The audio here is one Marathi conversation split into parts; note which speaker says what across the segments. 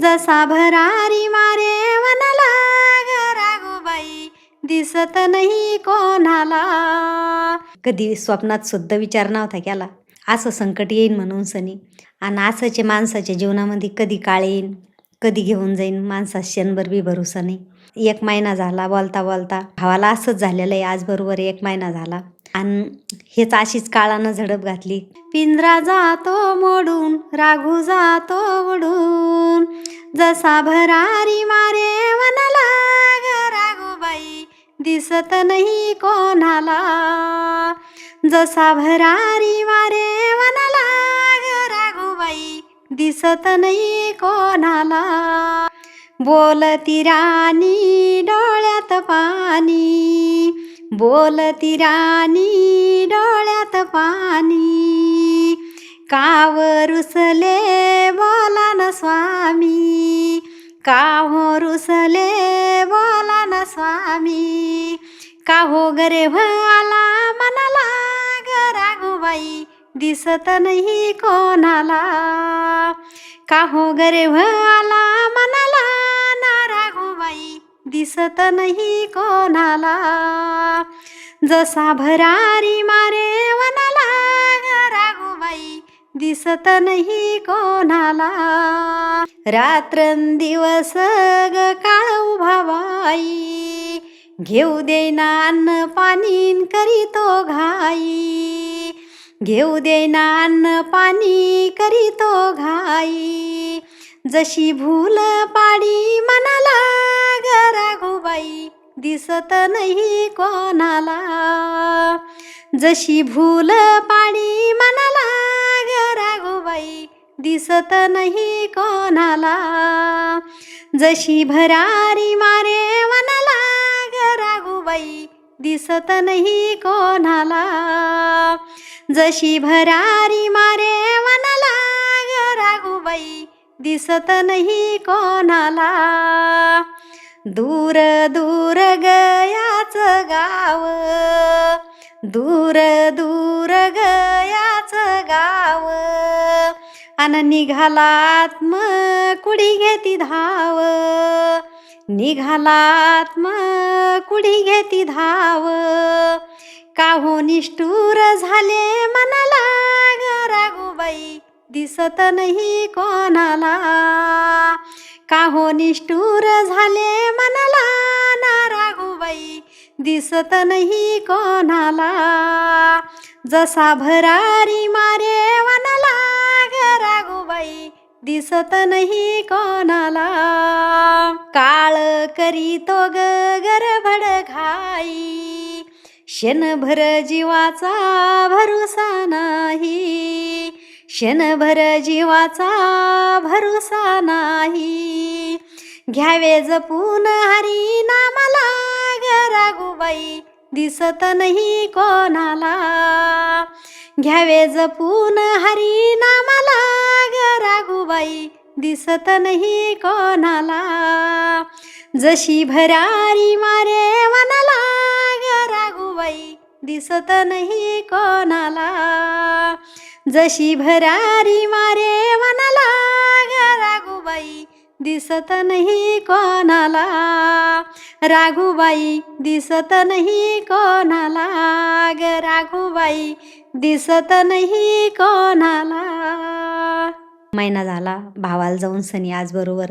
Speaker 1: जसा भरारी मारे वनला ग रागोबाई दिसत नाही कोणाला. कधी स्वप्नात सुद्धा विचार नव्हता केला. असं संकट येईन म्हणून सनी. आणि असंचे माणसाच्या जीवनामध्ये कधी काळ येईन कधी घेऊन जाईन माणसा क्षणभर बी भरोसा नाही. एक महिना झाला बोलता बोलता भावाला असंच झालेलं आहे आज बरोबर एक महिना झाला. आणि हेच अशीच काळानं झडप घातली. पिंजरा जातो मोडून राघू जातो ओढून. जसा भरारी मारे वनला राघूबाई दिसत नाही कोणाला. जसा भरारी मारे वनला राघूबाई दिसत नाही कोणाला. बोलती राणी डोळ्यात पाणी. बोलती राणी डोळ्यात पाणी. काव रुसले बोला ना स्वामी. काहो रुसले बोला ना स्वामी. काहो गरे भला मनाला ग राघूबाई दिसत नाही कोणाला. काहो गरे भला मनाला ना राघूबाई दिसत नाही कोणाला. जसा भरारी मारे वनाला राघुबाई राघूबाई दिसत नाही कोणाला. रात्रंदिवस ग काळ उभा बाई घेऊ देना अन्न पाणी करीतो घाई. घेऊ देना अन्न पाणी करीतो घाई. जशी भूल पाडी मनाला ग दिसत नाही कोणाला. जशी भूल पाडी मनाला ग दिसत नाही कोणाला. जशी भरारी मारे मनाला ग दिसत नाही कोणाला. जशी भरारी मारे मनाला ग राघूबाई दिसत नाही कोणाला. दूर दूर गयाच गाव. दूर दूर गयाच गाव. अन निघालात म कुडी घेती धाव. निघालात म कुडी घेती धाव. काहो निष्ठूर झाले मनाला ग राघूबाई दिसत नाही कोणाला. का हो निष्ठूर झाले मनाला. ना राघूबाई दिसत नाही कोणाला. जसा भरारी मारे वनाला ग राघूबाई दिसत नाही कोणाला. काळ करी तो गरभड घाई. क्षणभर जीवाचा भरोसा नाही. क्षणभर जीवाचा भरोसा नाही. घ्यावे जपून हरी नामाला ग राघूबाई दिसत नाही कोणाला. घ्यावे जपून हरी नामाला ग राघूबाई दिसत नाही कोणाला. जशी भरारी मारे मनाला ग राघूबाई दिसत नाही कोणाला. जशी भरारी मारे वनाला ग राघूबाई दिसत नाही कोणाला. राघूबाई दिसत नाही कोणाला. ग राघूबाई दिसत नाही कोणाला. महिना झाला भावाला जाऊन सनी आजबरोबर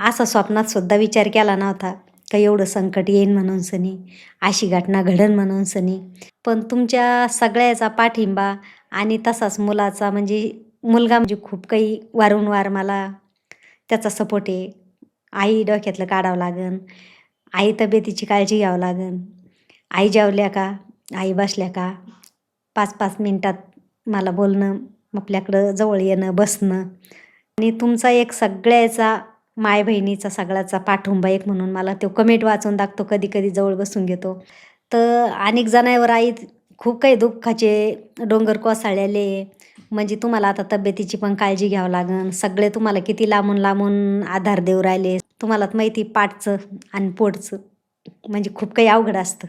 Speaker 1: असा स्वप्नात सुद्धा विचार केला नव्हता. का एवढं संकट येईन म्हणून सनी अशी घटना घडन म्हणून सनी. पण तुमच्या सगळ्याचा पाठिंबा आणि तसाच मुलाचा म्हणजे मुलगा म्हणजे खूप काही वारंवार मला त्याचा सपोर्ट आहे. आई डोक्यातलं काढावं लागन. आई तब्येतीची काळजी घ्यावं लागन. आई जेवल्या का? आई बसल्या का? पाच पाच मिनटात मला बोलणं आपल्याकडं जवळ येणं बसणं. आणि तुमचा एक सगळ्याचा माय बहिणीचा सगळ्याचा पाठुंबा एक म्हणून मला तो कमेंट वाचून दाखतो कधी कधी जवळ बसून घेतो. तर अनेक जणांवर आई खूप काही दुःखाचे डोंगर कोसळलेले म्हणजे तुम्हाला आता तब्येतीची पण काळजी घ्यावं लागन सगळे तुम्हाला किती लांबून लांबून आधार देऊ राहिले. तुम्हाला माहिती पाठचं आणि पोटचं. म्हणजे खूप काही अवघड असतं.